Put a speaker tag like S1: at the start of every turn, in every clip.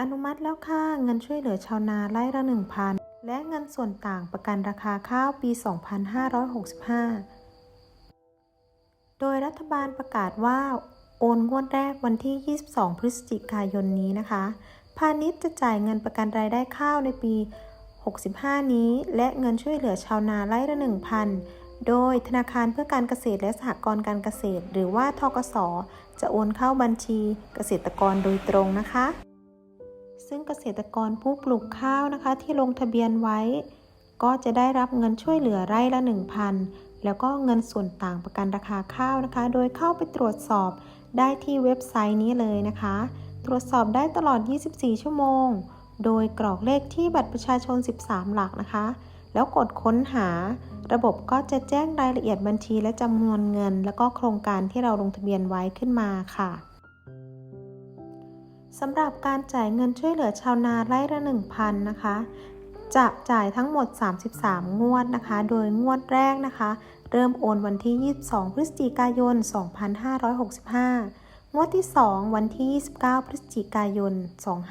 S1: อนุมัติแล้วค่ะเงินช่วยเหลือชาวนาไร่ละ 1,000 และเงินส่วนต่างประกันราคาข้าวปี 2565 โดยรัฐบาลประกาศว่า โอนงวดแรกวันที่ 22 พฤศจิกายนนี้นะคะ พาณิชย์จะจ่ายเงินประกันรายได้ข้าวในปี 65 นี้ และเงินช่วยเหลือชาวนาไร่ละ 1,000 โดยธนาคารเพื่อการเกษตรและสหกรณ์การเกษตร หรือว่าทกส จะโอนเข้าบัญชีเกษตรกรโดยตรงนะคะ ซึ่งเกษตรกรผู้ปลูกข้าวนะคะ ที่ลงทะเบียนไว้ ก็จะได้รับเงินช่วยเหลือไร่ละ 1,000 แล้วก็เงินส่วนต่างประกันราคาข้าวนะคะ โดยเข้าไปตรวจสอบได้ที่เว็บไซต์นี้เลยนะคะ ตรวจสอบได้ตลอด 24 ชั่วโมง โดยกรอกเลขที่บัตรประชาชน 13 หลักนะคะ แล้วกดค้นหา ระบบก็จะแจ้งรายละเอียดบัญชีและจำนวนเงิน แล้วก็โครงการที่เราลงทะเบียนไว้ขึ้นมาค่ะ สำหรับการจ่ายเงินช่วยเหลือชาวนาไร่ละ 1,000นะคะ จะจ่ายทั้งหมด 33 งวดนะคะ โดยงวดแรกนะคะ เริ่มโอนวันที่ 22 พฤศจิกายน 2565 งวดที่ 2 วันที่ 29 พฤศจิกายน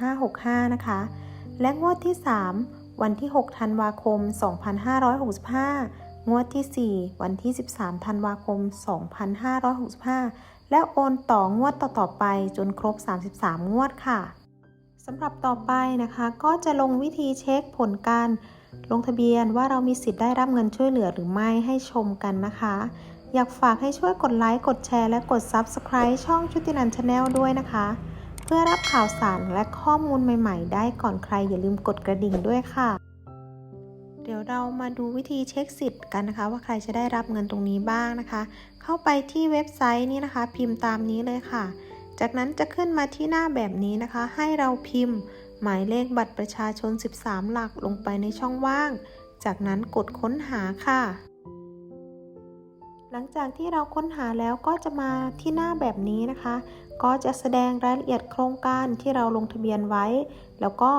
S1: 2565 นะคะ และงวดที่ 3 วันที่ 6 ธันวาคม 2565 งวดที่ 4 วันที่ 13 ธันวาคม 2565 และโอนต่องวดต่อๆไปจนครบ 33 งวดค่ะสำหรับต่อไปนะคะก็จะลงวิธีเช็คผลการลงทะเบียนว่าเรามีสิทธิ์ได้รับเงินช่วยเหลือหรือไม่ให้ชมกันนะคะ อยากฝากให้ช่วยกดไลค์ กดแชร์และกด Subscribe ช่องชุตินันชาแนลด้วยนะคะ เพื่อรับข่าวสารและข้อมูลใหม่ ๆ ได้ก่อนใครอย่าลืมกดกระดิ่งด้วยค่ะ เดี๋ยวเรามาดูวิธีเช็คสิทธิ์กันนะคะ ว่าใครจะได้รับเงินตรงนี้บ้างนะคะ เข้าไปที่เว็บไซต์นี้นะคะ พิมพ์ตามนี้เลยค่ะ จากนั้นจะขึ้นมาที่หน้าแบบนี้นะคะ ให้เราพิมพ์ หมายเลขบัตรประชาชน 13 หลักลงไปในช่องว่าง จากนั้นกดค้นหาค่ะ หลังจากที่เราค้นหาแล้วก็จะมาที่หน้าแบบนี้นะคะ ก็จะแสดงรายละเอียดโครงการที่เราลงทะเบียนไว้ แล้วก็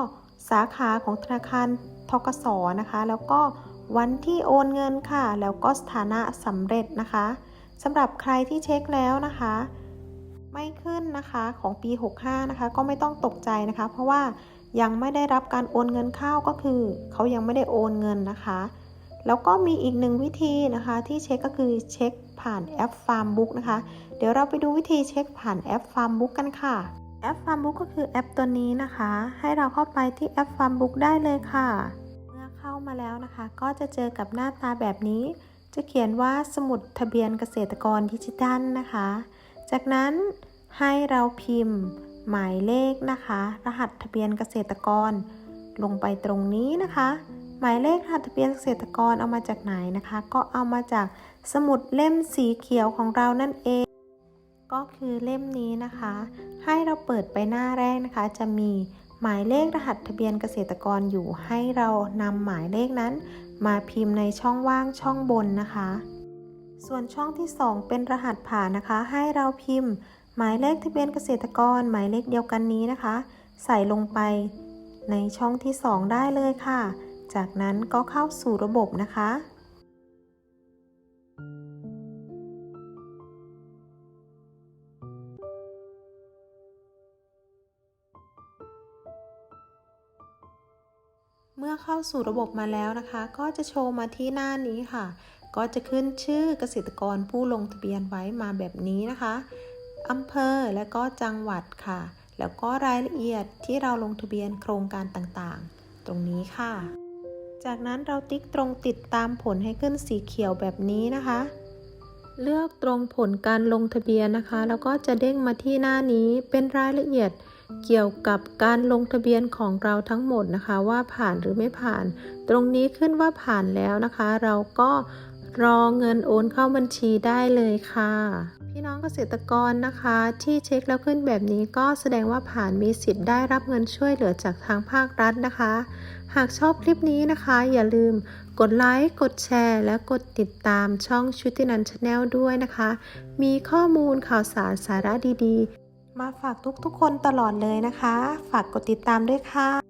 S1: สาขาของธนาคารทกสนะคะ แล้วก็วันที่โอนเงินค่ะ แล้วก็สถานะสำเร็จนะคะสำหรับใครที่เช็คแล้วนะคะ ไม่ขึ้นนะคะของปี 65 นะคะ ก็ไม่ต้องตกใจนะคะ เพราะว่ายังไม่ได้รับการโอนเงินเข้าก็คือ เขายังไม่ได้โอนเงินนะคะ แล้วก็มีอีกหนึ่งวิธีนะคะ ที่เช็คก็คือเช็คผ่านแอป Farmbook นะคะ เดี๋ยวเราไปดูวิธีเช็คผ่านแอป Farmbook กันค่ะ แอป Farmbook ก็คือแอปตัวนี้นะคะ ให้เราเข้าไปที่แอป Farmbook ได้เลยค่ะ เมื่อเข้ามาแล้วนะคะ ก็จะเจอกับหน้าตาแบบนี้ จะเขียนว่าสมุดทะเบียนเกษตรกรดิจิทัลนะคะ จากนั้นให้เราพิมพ์ หมายเลขนะคะ รหัสทะเบียนเกษตรกร ลงไปตรงนี้นะคะ หมายเลขรหัสทะเบียนเกษตรกรเอามาจากไหนนะคะ ก็เอามาจากสมุดเล่มสีเขียวของเรานั่นเอง ก็คือเล่มนี้นะคะ ให้เราเปิดไปหน้าแรกนะคะ จะมีหมายเลขรหัสทะเบียนเกษตรกรอยู่ ให้เรานำหมายเลขนั้น มาพิมพ์ในช่องว่างช่องบนนะคะ ส่วนช่องที่ 2 เป็นรหัสผ่านนะคะ ให้เราพิมพ์ หมายเลขทะเบียนเกษตรกร หมายเลขเดียวกันนี้นะคะ ใส่ลงไปในช่องที่ 2 ได้เลยค่ะ จากนั้นก็เข้าสู่ระบบนะคะ เมื่อเข้าสู่ระบบมาแล้วนะคะ ก็จะโชว์มาที่หน้านี้ค่ะ ก็จะขึ้นชื่อเกษตรกรผู้ลงทะเบียนไว้มาแบบนี้นะคะอำเภอและก็จังหวัดค่ะ แล้วก็รายละเอียดที่เราลงทะเบียนโครงการต่างๆ ตรงนี้ค่ะ จากนั้นเราติ๊กตรงติดตามผลให้ขึ้นสีเขียวแบบนี้นะคะ เลือกตรงผลการลงทะเบียนนะคะ แล้วก็จะเด้งมาที่หน้านี้เป็นรายละเอียด เกี่ยวกับการลงทะเบียนของเราทั้งหมดนะคะ ว่าผ่านหรือไม่ผ่าน ตรงนี้ขึ้นว่าผ่านแล้วนะคะ เราก็รอเงินโอนเข้าบัญชีได้เลยค่ะ พี่น้องเกษตรกรนะคะ ที่เช็คแล้วขึ้นแบบนี้ก็แสดงว่าผ่านมีสิทธิ์ได้รับเงินช่วยเหลือจากทางภาครัฐนะคะ หากชอบคลิปนี้นะคะ อย่าลืมกดไลค์ กดแชร์ และกดติดตามช่องชุตินันชาแนลด้วยนะคะ มีข้อมูลข่าวสารสาระดีๆ มาฝากทุกๆคนตลอดเลยนะคะ ฝากกดติดตามด้วยค่ะ